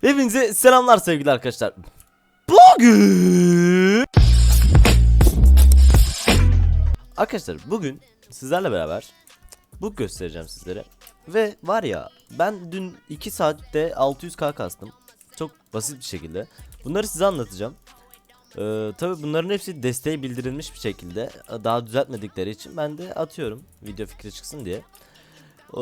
Hepinize selamlar sevgili arkadaşlar. Bugün Arkadaşlar bugün sizlerle beraber bu göstereceğim sizlere. Ve var ya ben dün 2 saatte 600k kastım. Çok basit bir şekilde. Bunları size anlatacağım. Ee, tabi bunların hepsi desteğe bildirilmiş bir şekilde. Daha düzeltmedikleri için ben de atıyorum video fikri çıksın diye. Ee,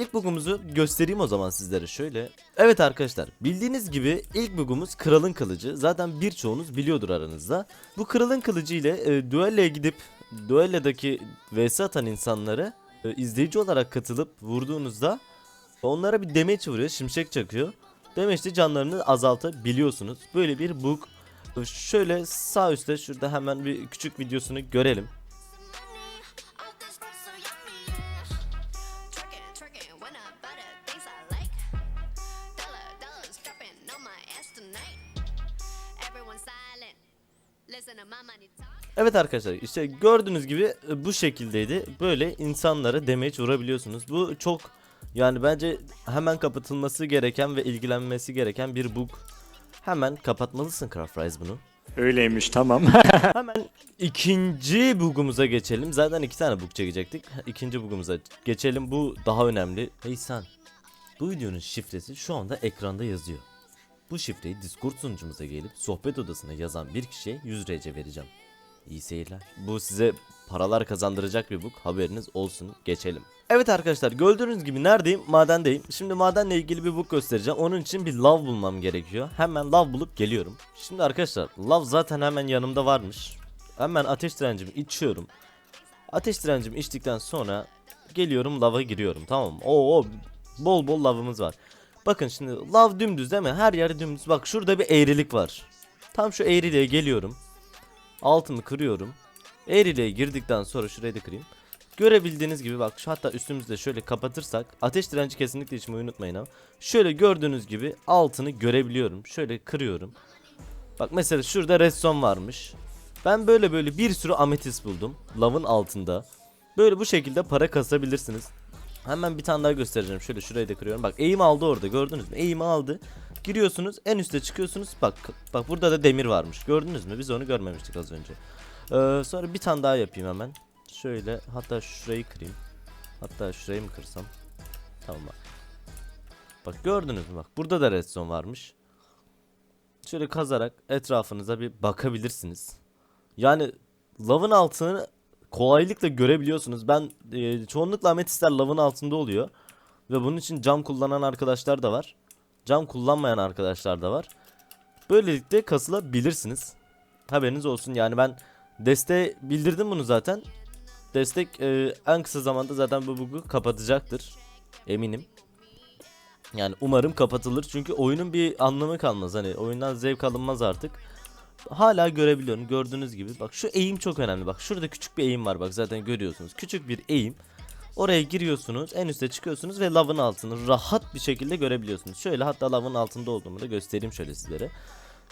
ilk bugumuzu göstereyim o zaman sizlere şöyle. Evet arkadaşlar bildiğiniz gibi ilk bugumuz kralın kılıcı. Zaten birçoğunuz biliyordur aranızda. Bu kralın kılıcı ile e, duelloya gidip duellodaki vs atan insanları e, izleyici olarak katılıp vurduğunuzda onlara bir damage vuruyor, şimşek çakıyor. Damage de canlarını azaltabiliyorsunuz. Böyle bir bug. Şöyle sağ üstte şurada hemen bir küçük videosunu görelim. Evet arkadaşlar işte gördüğünüz gibi e, bu şekildeydi. Böyle insanlara damage vurabiliyorsunuz. Bu çok yani bence hemen kapatılması gereken ve ilgilenmesi gereken bir bug. Hemen kapatmalısın Craft Rise bunu. Öyleymiş tamam. Hemen ikinci bugumuza geçelim. Zaten iki tane bug çekecektik. İkinci bugumuza geçelim. Bu daha önemli. Hey sen. Bu videonun şifresi şu anda ekranda yazıyor. Bu şifreyi Discord sunucumuza gelip sohbet odasına yazan bir kişiye 100 RC vereceğim. İyi seyirler. Bu size paralar kazandıracak bir bug. Haberiniz olsun. Geçelim. Evet arkadaşlar gördüğünüz gibi neredeyim? Madendeyim. Şimdi madenle ilgili bir bug göstereceğim. Onun için bir lav bulmam gerekiyor. Hemen lav bulup geliyorum. Şimdi arkadaşlar lav zaten hemen yanımda varmış. Hemen ateş direncimi içiyorum. Ateş direncimi içtikten sonra geliyorum lava giriyorum tamam mı? Oo bol bol lavımız var. Bakın şimdi lav dümdüz değil mi? Her yer dümdüz. Bak şurada bir eğrilik var. Tam şu eğriliğe geliyorum. Altımı kırıyorum. Eğriliğe girdikten sonra şurayı da kırayım. Görebildiğiniz gibi bak şu hatta üstümüzde şöyle kapatırsak ateş direnci kesinlikle içmeyi unutmayın ama. Şöyle gördüğünüz gibi altını görebiliyorum. Şöyle kırıyorum. Bak mesela şurada redstone varmış. Ben böyle böyle bir sürü ametist buldum. Lavın altında. Böyle bu şekilde para kasabilirsiniz. Hemen bir tane daha göstereceğim. Şöyle şurayı da kırıyorum. Bak eğim aldı orada gördünüz mü? Eğimi aldı. Giriyorsunuz en üste çıkıyorsunuz. Bak bak burada da demir varmış. Gördünüz mü? Biz onu görmemiştik az önce. Ee, sonra bir tane daha yapayım hemen. Şöyle hatta şurayı kırayım. Hatta şurayı mı kırsam? Tamam bak. Bak gördünüz mü bak. Burada da redstone varmış. Şöyle kazarak etrafınıza bir bakabilirsiniz. Yani lavın altını kolaylıkla görebiliyorsunuz. Ben e, çoğunlukla ametistler lavın altında oluyor. Ve bunun için cam kullanan arkadaşlar da var. Cam kullanmayan arkadaşlar da var. Böylelikle kasılabilirsiniz. Haberiniz olsun. Yani ben desteğe bildirdim bunu zaten. Destek e, en kısa zamanda zaten bu bug'u kapatacaktır. Eminim. Yani umarım kapatılır çünkü oyunun bir anlamı kalmaz. Hani oyundan zevk alınmaz artık. Hala görebiliyorum gördüğünüz gibi. Bak şu eğim çok önemli. Bak şurada küçük bir eğim var bak zaten görüyorsunuz. Küçük bir eğim. Oraya giriyorsunuz, en üste çıkıyorsunuz ve lavın altını rahat bir şekilde görebiliyorsunuz. Şöyle hatta lavın altında olduğumu da göstereyim şöyle sizlere.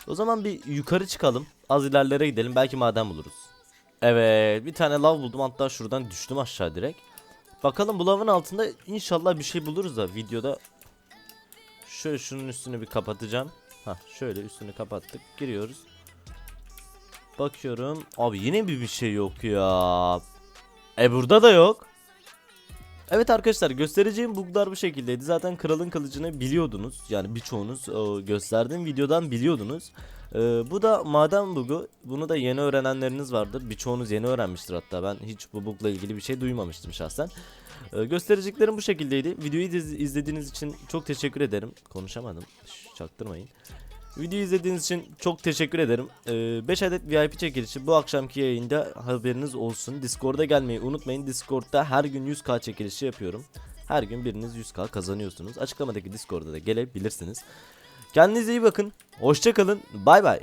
O zaman bir yukarı çıkalım. Az ilerlere gidelim. Belki maden buluruz. Evet, bir tane lav buldum. Hatta şuradan düştüm aşağı direkt. Bakalım bu lavın altında inşallah bir şey buluruz da videoda. Şöyle şunun üstünü bir kapatacağım. Ha, şöyle üstünü kapattık. Giriyoruz. Bakıyorum. Abi yine bir bir şey yok ya. E burada da yok. Evet arkadaşlar göstereceğim buglar bu şekildeydi. Zaten kralın kılıcını biliyordunuz. Yani birçoğunuz o gösterdiğim videodan biliyordunuz. Ee, bu da maden bugu. Bunu da yeni öğrenenleriniz vardır. Birçoğunuz yeni öğrenmiştir hatta. Ben hiç bu bugla ilgili bir şey duymamıştım şahsen. Ee, göstereceklerim bu şekildeydi. Videoyu iz- izlediğiniz için çok teşekkür ederim. Konuşamadım. Şş, çaktırmayın. Videoyu izlediğiniz için çok teşekkür ederim. 5 adet VIP çekilişi bu akşamki yayında haberiniz olsun. Discord'a gelmeyi unutmayın. Discord'da her gün 100k çekilişi yapıyorum. Her gün biriniz 100k kazanıyorsunuz. Açıklamadaki Discord'a da gelebilirsiniz. Kendinize iyi bakın. Hoşça kalın. Bay bay.